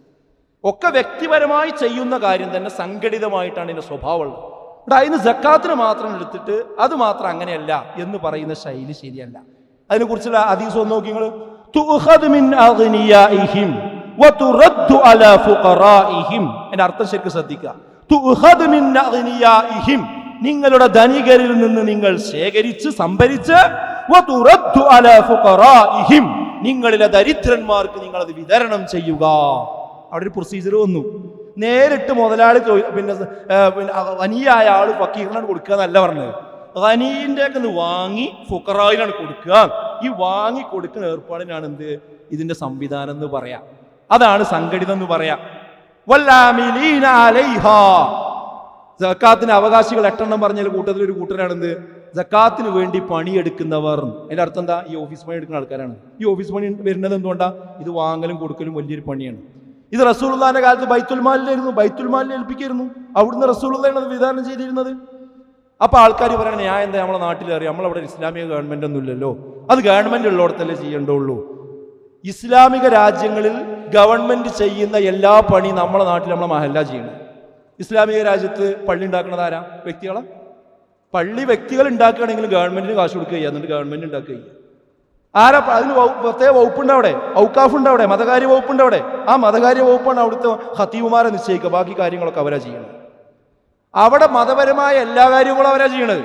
ഒക്കെ വ്യക്തിപരമായി ചെയ്യുന്ന കാര്യം തന്നെ സംഘടിതമായിട്ടാണ് ഇതിന്റെ സ്വഭാവമുള്ളത്. ഇവിടെ അതിന് ജക്കാത്തിന് മാത്രം എടുത്തിട്ട് അത് മാത്രം അങ്ങനെയല്ല എന്ന് പറയുന്ന ശൈലി ശരിയല്ല. അതിനെക്കുറിച്ചുള്ള അതീസ് ഒന്ന് നോക്കി നിങ്ങൾ എന്റെ അർത്ഥം ശരിക്കും ശ്രദ്ധിക്കുക. നിങ്ങളുടെ ധനികരിൽ നിന്ന് നിങ്ങൾ ശേഖരിച്ച് സംഭരിച്ച്. നിങ്ങളിലെ ദരിദ്രന്മാർക്ക് നിങ്ങൾ അത് വിതരണം ചെയ്യുക. അവിടെ ഒരു പ്രൊസീജിയർ വന്നു. നേരിട്ട് മുതലാളി പിന്നെ വനിയായ ആൾ ഫക്കീറിനാണ് കൊടുക്കുക എന്നല്ല പറഞ്ഞത്. ഖനീന്റെ ഒക്കെ വാങ്ങി ഫുക്കറായിലാണ് കൊടുക്കുക. ഈ വാങ്ങി കൊടുക്കുന്ന ഏർപ്പാടിനാണ് എന്ത്? ഇതിന്റെ സംവിധാനം എന്ന് പറയാം. അതാണ് സംഘടിതം എന്ന് പറയാം. ജക്കാത്തിന് അവകാശികൾ എട്ടെണ്ണം പറഞ്ഞാൽ കൂട്ടത്തിൽ ഒരു കൂട്ടരാണ് എന്ത് ജക്കാത്തിന് വേണ്ടി പണിയെടുക്കുന്നവർ. അതിന്റെ അർത്ഥം എന്താ? ഈ ഓഫീസ് പണി എടുക്കുന്ന ആൾക്കാരാണ്. ഈ ഓഫീസ് പണി വരുന്നത് എന്തുകൊണ്ടാ? ഇത് വാങ്ങലും കൊടുക്കലും വലിയൊരു പണിയാണ്. ഇത് റസൂൽദാന്റെ കാലത്ത് ബൈത്തുൽമാലിലായിരുന്നു ബൈത്തുൽമാലിൽ ഏൽപ്പിക്കായിരുന്നു. അവിടുന്ന് റസൂൽദാണ് അത് വിതരണം ചെയ്തിരുന്നത്. അപ്പൊ ആൾക്കാർ പറയണ ഞാൻ എന്താ? നമ്മളെ നാട്ടിൽ അറിയാം. നമ്മളവിടെ ഇസ്ലാമിക ഗവൺമെന്റ് ഒന്നും ഇല്ലല്ലോ. അത് ഗവൺമെന്റ് ഉള്ളിടത്തല്ലേ ചെയ്യേണ്ടുള്ളൂ. ഇസ്ലാമിക രാജ്യങ്ങളിൽ ഗവൺമെന്റ് ചെയ്യുന്ന എല്ലാ പണി നമ്മളെ നാട്ടിൽ നമ്മളെ മഹല്ല ചെയ്യണം. ഇസ്ലാമിക രാജ്യത്ത് പള്ളി ഉണ്ടാക്കുന്നത് ആരാ? വ്യക്തികളാ. പള്ളി വ്യക്തികൾ ഉണ്ടാക്കുകയാണെങ്കിൽ ഗവൺമെന്റിന് കാശ് കൊടുക്കുക ചെയ്യുക എന്നിട്ട് ഗവൺമെന്റ് ഉണ്ടാക്കുക ആരാ അതിന് പ്രത്യേക വകുപ്പുണ്ട് അവിടെ. ഔക്കാഫ് ഉണ്ട് അവിടെ. മതകാര്യ വകുപ്പുണ്ട് അവിടെ. ആ മതകാര്യ വകുപ്പാണ് അവിടുത്തെ ഹത്തീവുമാരെ നിശ്ചയിക്കുക. ബാക്കി കാര്യങ്ങളൊക്കെ അവരാ ചെയ്യണം അവിടെ മതപരമായ എല്ലാ കാര്യങ്ങളും അവരാ ചെയ്യണത്.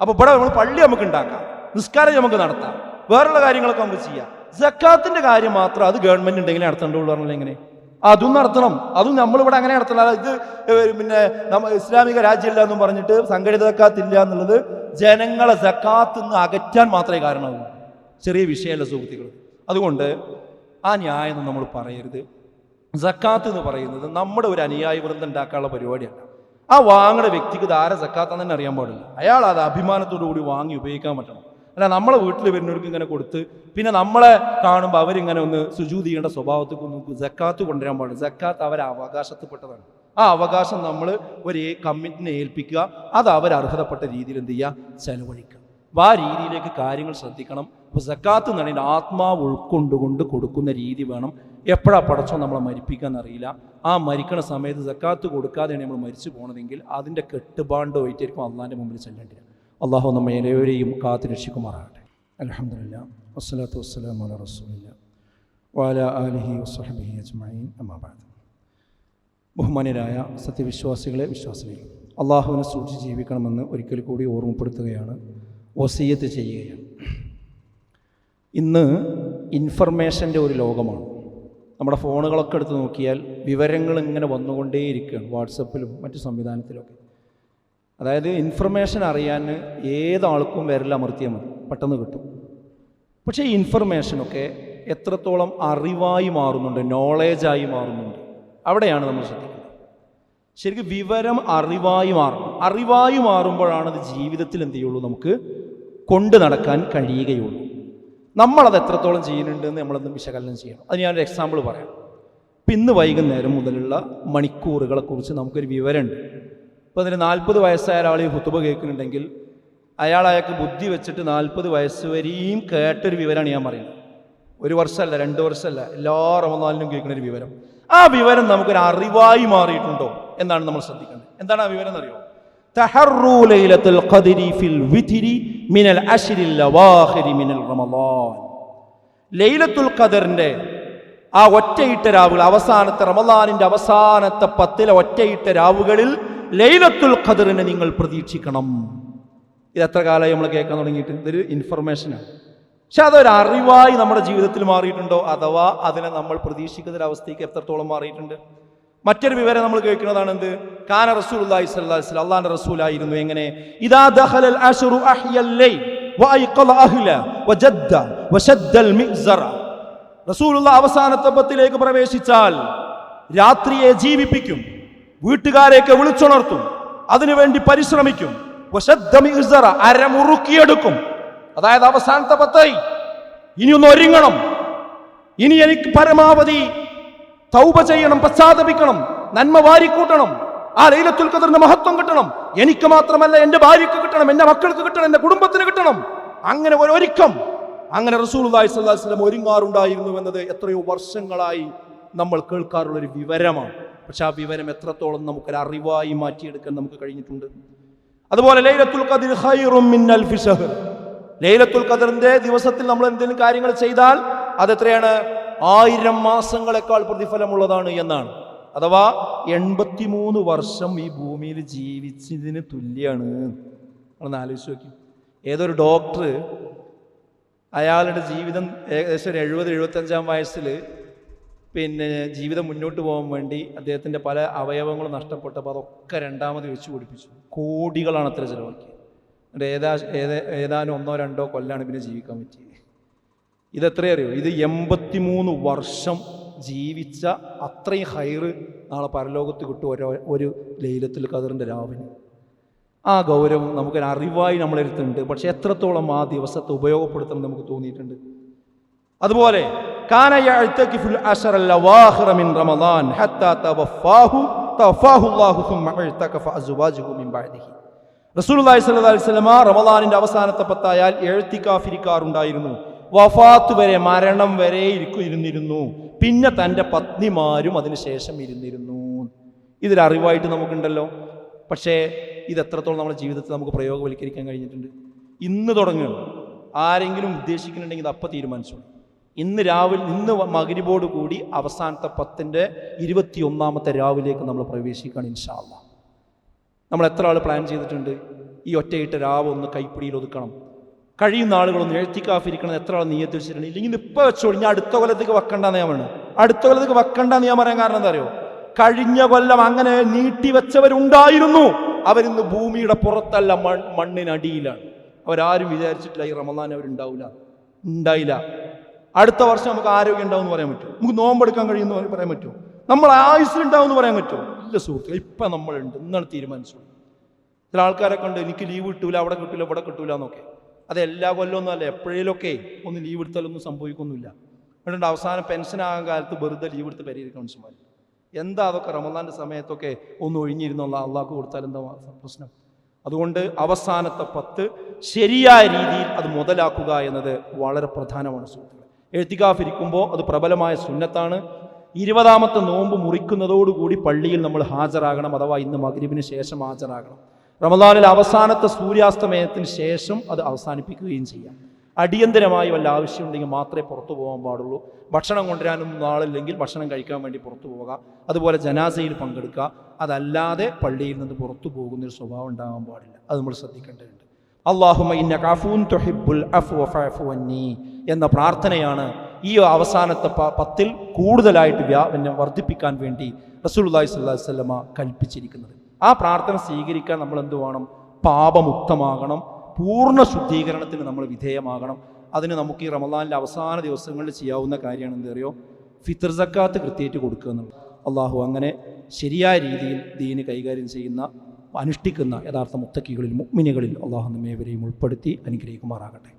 അപ്പൊ ഇവിടെ നമ്മൾ പള്ളി നമുക്ക് ഉണ്ടാക്കാം. നിസ്കാരം നമുക്ക് നടത്താം. വേറെയുള്ള കാര്യങ്ങളൊക്കെ നമുക്ക് ചെയ്യാം. ജക്കാത്തിന്റെ കാര്യം മാത്രം അത് ഗവൺമെന്റ് ഉണ്ടെങ്കിൽ നടത്തേണ്ടുള്ളൂ പറഞ്ഞാൽ എങ്ങനെ? അതും നടത്തണം. അതും നമ്മളിവിടെ അങ്ങനെ നടത്തണം. ഇത് പിന്നെ നമ്മ ഇസ്ലാമിക രാജ്യമില്ല എന്നും പറഞ്ഞിട്ട് സംഘടിത സക്കാത്തില്ല എന്നുള്ളത് ജനങ്ങളെ സക്കാത്ത് നിന്ന് അകറ്റാൻ മാത്രമേ കാരണമാകൂ. ചെറിയ വിഷയമല്ല സുഹൃത്തുക്കൾ അതുകൊണ്ട് ആ ന്യായം നമ്മൾ പറയരുത്. സക്കാത്ത് എന്ന് പറയുന്നത് നമ്മുടെ ഒരു അനുയായി വൃന്ദം ഉണ്ടാക്കാനുള്ള പരിപാടിയല്ല. ആ വാങ്ങുന്ന വ്യക്തിക്ക് ധാര സക്കാത്താന്ന് തന്നെ അറിയാൻ പാടില്ല. അയാൾ അത് അഭിമാനത്തോടു കൂടി വാങ്ങി ഉപയോഗിക്കാൻ പറ്റണം. അല്ല നമ്മളെ വീട്ടിൽ വരുന്നവർക്ക് ഇങ്ങനെ കൊടുത്ത് പിന്നെ നമ്മളെ കാണുമ്പോൾ അവരിങ്ങനെ ഒന്ന് സുജൂത് ചെയ്യേണ്ട സ്വഭാവത്തിൽ ജക്കാത്ത് കൊണ്ടുവരാൻ പാടില്ല. ജക്കാത്ത് അവരെ അവകാശത്തിൽപ്പെട്ടതാണ്. ആ അവകാശം നമ്മൾ ഒരു കമ്മിറ്റിനെ ഏൽപ്പിക്കുക. അത് അവർ അർഹതപ്പെട്ട രീതിയിൽ എന്ത് ചെയ്യുക? ചെലവഴിക്കുക. അപ്പം ആ രീതിയിലേക്ക് കാര്യങ്ങൾ ശ്രദ്ധിക്കണം. അപ്പോൾ സക്കാത്ത് എന്ന് പറയുന്നത് ആത്മാവ് ഉൾക്കൊണ്ടുകൊണ്ട് കൊടുക്കുന്ന രീതി വേണം. എപ്പോഴാ പടച്ചോ നമ്മളെ മരിപ്പിക്കാൻ അറിയില്ല ആ മരിക്കണ സമയത്ത് സക്കാത്ത് കൊടുക്കാതെയാണ് നമ്മൾ മരിച്ചു പോണതെങ്കിൽ അതിന്റെ കെട്ടുപാണ്ട് പോയിട്ടായിരിക്കും അള്ളാഹിന്റെ മുമ്പിൽ ചെല്ലേണ്ടത് അള്ളാഹു നമ്മെ ഏവരെയും കാത്തു രക്ഷിക്കുമാറാകട്ടെ അലഹമില്ല വസ്സലാത്തു വസ്സലാം അല റസൂലില്ല. വാല ആലിഹി വസ്ഹബിഹി അജ്മഈൻ. അമ്മാബാദ് ബഹുമാനരായ സത്യവിശ്വാസികളെ വിശ്വാസികളെ അള്ളാഹുവിനെ സൂക്ഷിച്ച് ജീവിക്കണമെന്ന് ഒരിക്കൽ കൂടി ഓർമ്മപ്പെടുത്തുകയാണ് വസീയത്ത് ചെയ്യുകയാണ്. ഇന്ന് ഇൻഫർമേഷന്റെ ഒരു ലോകമാണ്. നമ്മുടെ ഫോണുകളൊക്കെ എടുത്ത് നോക്കിയാൽ വിവരങ്ങൾ ഇങ്ങനെ വന്നുകൊണ്ടേയിരിക്കുകയാണ്. വാട്സപ്പിലും മറ്റു സംവിധാനത്തിലൊക്കെ. അതായത് ഇൻഫർമേഷൻ അറിയാൻ ഏതാൾക്കും വിരലമർത്തിയാൽ മതി. പെട്ടെന്ന് കിട്ടും. പക്ഷേ ഈ ഇൻഫർമേഷനൊക്കെ എത്രത്തോളം അറിവായി മാറുന്നുണ്ട് നോളേജായി മാറുന്നുണ്ട് അവിടെയാണ് നമ്മൾ ശ്രദ്ധിക്കുന്നത്. ശരിക്കും വിവരം അറിവായി മാറണം. അറിവായി മാറുമ്പോഴാണ് അത് ജീവിതത്തിൽ എന്ത് ചെയ്യുള്ളൂ? നമുക്ക് കൊണ്ടു നടക്കാൻ കഴിയുകയുള്ളൂ. നമ്മളത് എത്രത്തോളം ചെയ്യുന്നുണ്ടെന്ന് നമ്മളൊന്ന് വിശകലനം ചെയ്യണം. അത് ഞാനൊരു എക്സാമ്പിൾ പറയാം. ഇപ്പം ഇന്ന് വൈകുന്നേരം മുതലുള്ള മണിക്കൂറുകളെക്കുറിച്ച് നമുക്കൊരു വിവരമുണ്ട്. ഇപ്പോൾ അതിന് നാൽപ്പത് വയസ്സായ ഒരാൾ ഈ ഹുത്തുബ കേൾക്കുന്നുണ്ടെങ്കിൽ അയാൾ അയാൾക്ക് ബുദ്ധി വെച്ചിട്ട് നാൽപ്പത് വയസ്സ് വരെയും കേട്ടൊരു വിവരമാണ് ഞാൻ പറയുന്നത്. ഒരു വർഷമല്ല രണ്ട് വർഷമല്ല എല്ലാ റമദാനിലും കേൾക്കുന്ന ഒരു വിവരം. ആ വിവരം നമുക്കൊരു അറിവായി മാറിയിട്ടുണ്ടോ എന്നാണ് നമ്മൾ ശ്രദ്ധിക്കേണ്ടത്. എന്താണ് ആ വിവരം എന്നറിയോ? ലൈലത്തുൽ ഖദറിന്റെ ആ ഒറ്റയിട്ട രാവുകൾ അവസാനത്തെ റമദാനിന്റെ അവസാനത്തെ പത്തിലെ ഒറ്റയിട്ട രാവുകളിൽ ലൈലത്തുൽ ഖദറിനെ നിങ്ങൾ പ്രതീക്ഷിക്കണം. ഇത് എത്ര കാലമായി നമ്മൾ കേൾക്കാൻ തുടങ്ങിയിട്ട്? ഇതൊരു ഇൻഫർമേഷനാണ് പക്ഷെ അതൊരു അറിവായി നമ്മുടെ ജീവിതത്തിൽ മാറിയിട്ടുണ്ടോ? അഥവാ അതിനെ നമ്മൾ പ്രതീക്ഷിക്കുന്ന ഒരു അവസ്ഥയ്ക്ക് എത്രത്തോളം മാറിയിട്ടുണ്ട്? മറ്റൊരു വിവരം നമ്മൾ കേൾക്കുന്നതാണ് എന്ത്? കാന റസൂൽ അള്ളാഹിന്റെ റസൂലായിരുന്നു എങ്ങനെ? ഇദാ ദഖലൽ അശ്റു അഹ്യൽ ലൈൽ വഅയ്ഖല അഹ്ല വശദ്ദൽ റസൂലുള്ള അവസാനത്തെ പത്തിലേക്ക് പ്രവേശിച്ചാൽ രാത്രിയെ ജീവിപ്പിക്കും. വീട്ടുകാരെയൊക്കെ വിളിച്ചുണർത്തും. അതിനുവേണ്ടി പരിശ്രമിക്കും. അരമുറുക്കിയെടുക്കും. അതായത് അവസാനത്തെ പത്തായി. ഇനി ഒന്ന് ഒരുങ്ങണം. ഇനി എനിക്ക് പരമാവധി തൗപ ചെയ്യണം പശ്ചാത്തപിക്കണം നന്മ വാരിക്കൂട്ടണം ആ ലൈലത്തുൽ ഖദറിന്റെ മഹത്വം കിട്ടണം എനിക്ക് മാത്രമല്ല എന്റെ ഭാര്യക്ക് കിട്ടണം എന്റെ മക്കൾക്ക് കിട്ടണം എന്റെ കുടുംബത്തിന് കിട്ടണം. അങ്ങനെ ഒരു ഒരുക്കം. അങ്ങനെ റസൂലുള്ളാഹി സ്വല്ലല്ലാഹി അലൈഹി വസല്ലം ഒരുങ്ങാറുണ്ടായിരുന്നു എന്നത് എത്രയോ വർഷങ്ങളായി നമ്മൾ കേൾക്കാറുള്ള ഒരു വിവരമാണ്. പക്ഷെ ആ വിവരം എത്രത്തോളം നമുക്കൊരു അറിവായി മാറ്റിയെടുക്കാൻ നമുക്ക് കഴിഞ്ഞിട്ടുണ്ട്. അതുപോലെ ലൈലത്തുൽ ഖദിർ ലൈലത്തുൽ ഖദറിന്റെ ദിവസത്തിൽ നമ്മൾ എന്തെങ്കിലും കാര്യങ്ങൾ ചെയ്താൽ അതെത്രയാണ് ആയിരം മാസങ്ങളെക്കാൾ പ്രതിഫലമുള്ളതാണ് എന്നാണ്. അഥവാ എൺപത്തിമൂന്ന് വർഷം ഈ ഭൂമിയിൽ ജീവിച്ചതിന് തുല്യാണ്. നമ്മളൊന്ന് ആലോചിച്ച് നോക്കി. ഏതൊരു ഡോക്ടർ അയാളുടെ ജീവിതം ഏകദേശം ഒരു എഴുപത് എഴുപത്തഞ്ചാം വയസ്സിൽ പിന്നെ ജീവിതം മുന്നോട്ട് പോകാൻ വേണ്ടി അദ്ദേഹത്തിന്റെ പല അവയവങ്ങളും നഷ്ടപ്പെട്ടപ്പോൾ അതൊക്കെ രണ്ടാമത് വെച്ച് പിടിപ്പിച്ചു. കോടികളാണ് അത്ര ചിലവാക്കിയത്. എന്നിട്ട് ഏതാ ഏത് ഏതാനും ഒന്നോ രണ്ടോ കൊല്ലാണ് പിന്നെ ജീവിക്കാൻ പറ്റിയത്. ഇതെത്രയും അറിയോ ഇത് എൺപത്തിമൂന്ന് വർഷം ജീവിച്ച അത്രയും ഹൈറ് നാളെ പരലോകത്ത് കിട്ടും ഓരോ ഒരു ലൈലത്തിൽ കതിറിന്റെ രാവിലെ. ആ ഗൗരവം നമുക്കൊരു അറിവായി നമ്മളെടുത്തുണ്ട് പക്ഷെ എത്രത്തോളം ആ ദിവസത്തെ ഉപയോഗപ്പെടുത്തണം നമുക്ക് തോന്നിയിട്ടുണ്ട്. അതുപോലെ കാന യഅ്തകിഫുൽ അശറൽ അവാഖിറ മിൻ റമളാൻ ഹത്താ തവഫാഹു തവഫാഹു അല്ലാഹു സുമ്മ ഇഅ്തകഫ അസ്വാജുഹു മിൻ ബഅദിഹി റസൂലുള്ളാഹി സ്വല്ലല്ലാഹി അലൈഹി വസല്ലമ റമദാനിന്റെ അവസാനത്തെ പത്തായാൽ എഴുത്തിക്കാഫിരിക്കാറുണ്ടായിരുന്നു വഫാത്ത് വരെ മരണം വരെ ഇരിക്കു ഇരുന്നിരുന്നു. പിന്നെ തന്റെ പത്നിമാരും അതിനുശേഷം ഇരുന്നിരുന്നു. ഇതൊരു അറിവായിട്ട് നമുക്കുണ്ടല്ലോ. പക്ഷേ ഇത് എത്രത്തോളം നമ്മുടെ ജീവിതത്തിൽ നമുക്ക് പ്രയോഗവൽക്കരിക്കാൻ കഴിഞ്ഞിട്ടുണ്ട്? ഇന്ന് തുടങ്ങുകയാണ്. ആരെങ്കിലും ഉദ്ദേശിക്കുന്നുണ്ടെങ്കിൽ ഇത് അപ്പം തീരുമാനിച്ചോളൂ. ഇന്ന് രാവിലെ ഇന്ന് മകരിബോട് കൂടി അവസാനത്തെ പത്തിന്റെ ഇരുപത്തിയൊന്നാമത്തെ രാവിലേക്ക് നമ്മൾ പ്രവേശിക്കുകയാണ് ഇൻഷാല്ല നമ്മൾ എത്ര ആൾ പ്ലാൻ ചെയ്തിട്ടുണ്ട്? ഈ ഒറ്റയിട്ട് രാവ് ഒന്ന് കൈപ്പിടിയിൽ ഒതുക്കണം. കഴിയുന്ന ആളുകളൊന്ന് എഴുത്തിക്കാഫിരിക്കണം എത്ര ആൾ നീയത്ത് വെച്ചിട്ടുണ്ട്? ഇല്ലെങ്കിൽ ഇപ്പം വെച്ചോളൂ ഞാൻ അടുത്ത കൊല്ലത്തേക്ക് വെക്കണ്ടെന്ന് ഞാൻ പറഞ്ഞു അടുത്ത കൊല്ലത്തേക്ക് വെക്കണ്ടെന്ന് ഞാൻ പറയാൻ കാരണം എന്താ അറിയോ? കഴിഞ്ഞ കൊല്ലം അങ്ങനെ നീട്ടി വെച്ചവരുണ്ടായിരുന്നു. അവരിന്ന് ഭൂമിയുടെ പുറത്തല്ല മണ്ണിനടിയിലാണ്. അവരാരും വിചാരിച്ചിട്ടില്ല ഈ റമദാൻ അവരുണ്ടാവില്ല ഉണ്ടായില്ല. അടുത്ത വർഷം നമുക്ക് ആരോഗ്യം ഉണ്ടാവും എന്ന് പറയാൻ പറ്റും നമുക്ക് നോമ്പെടുക്കാൻ കഴിയുമെന്ന് പറയാൻ പറ്റുമോ? നമ്മൾ ആയുസ്സിലുണ്ടാവും എന്ന് പറയാൻ പറ്റുമോ? ഇല്ല സുഹൃത്തുക്കൾ ഇപ്പം നമ്മളുണ്ട്. ഇന്നാണ് തീരുമാനിച്ചു ചില ആൾക്കാരെ കണ്ട് എനിക്ക് ലീവ് കിട്ടൂല അവിടെ കിട്ടൂല ഇവിടെ കിട്ടൂല എന്നൊക്കെ. അത് എല്ലാ കൊല്ലമൊന്നും അല്ല. എപ്പോഴേലൊക്കെ ഒന്ന് ലീവ് എടുത്താലൊന്നും സംഭവിക്കൊന്നുമില്ല. എന്നിട്ട് അവസാനം പെൻഷൻ ആകാൻ കാലത്ത് വെറുതെ ലീവ് എടുത്ത് പരിഹരിക്കാൻ മനുഷ്യന്മാർ എന്താ അതൊക്കെ റമദാന്റെ സമയത്തൊക്കെ ഒന്ന് ഒഴിഞ്ഞിരുന്നുള്ള അള്ളാഹ് കൊടുത്താൽ എന്താ പ്രശ്നം? അതുകൊണ്ട് അവസാനത്തെ പത്ത് ശരിയായ രീതിയിൽ അത് മുതലാക്കുക എന്നത് വളരെ പ്രധാനമാണ് എഴുത്തിക്കാഫിരിക്കുമ്പോൾ അത് പ്രബലമായ സുന്നത്താണ്. ഇരുപതാമത്തെ നോമ്പ് മുറിക്കുന്നതോടുകൂടി പള്ളിയിൽ നമ്മൾ ഹാജരാകണം അഥവാ ഇന്ന് മഗ്രിബിന് ശേഷം ഹാജരാകണം. റമദാനിൽ അവസാനത്തെ സൂര്യാസ്തമയത്തിന് ശേഷം അത് അവസാനിപ്പിക്കുകയും ചെയ്യാം. അടിയന്തരമായി വല്ല ആവശ്യമുണ്ടെങ്കിൽ മാത്രമേ പുറത്തു പോകാൻ പാടുള്ളൂ. ഭക്ഷണം കൊണ്ടുവരാനൊന്നും നാളില്ലെങ്കിൽ ഭക്ഷണം കഴിക്കാൻ വേണ്ടി പുറത്തു പോകാം. അതുപോലെ ജനാസയിൽ പങ്കെടുക്കുക. അതല്ലാതെ പള്ളിയിൽ നിന്ന് പുറത്തു പോകുന്നൊരു സ്വഭാവം ഉണ്ടാകാൻ പാടില്ല. അത് നമ്മൾ ശ്രദ്ധിക്കേണ്ടതുണ്ട്. അന്നി. എന്ന പ്രാർത്ഥനയാണ് ഈ അവസാനത്തെ പത്തിൽ കൂടുതലായിട്ട് വ്യാപനം വർദ്ധിപ്പിക്കാൻ വേണ്ടി റസൂലുള്ളാഹി സ്വല്ലല്ലാഹി അലൈഹി വസല്ലമ കൽപ്പിച്ചിരിക്കുന്നത്. ആ പ്രാർത്ഥന സ്വീകരിക്കാൻ നമ്മൾ എന്ത് വേണം? പാപമുക്തമാകണം. പൂർണ ശുദ്ധീകരണത്തിന് നമ്മൾ വിധേയമാകണം. അതിന് നമുക്ക് ഈ റമദാനിലെ അവസാന ദിവസങ്ങളിൽ ചെയ്യാവുന്ന കാര്യമാണ് എന്തറിയോ ഫിത്തർ സക്കാത്ത് കൃത്യമായിട്ട് കൊടുക്കുക എന്നുള്ളത്. അള്ളാഹു അങ്ങനെ ശരിയായ രീതിയിൽ ദീന് കൈകാര്യം ചെയ്യുന്ന അനുഷ്ഠിക്കുന്ന യഥാർത്ഥ മുത്തക്കികളിൽ മുഗ്മിനികളിൽ അള്ളാഹു നമ്മേവരെയും ഉൾപ്പെടുത്തി അനുഗ്രഹിക്കുമാറാകട്ടെ.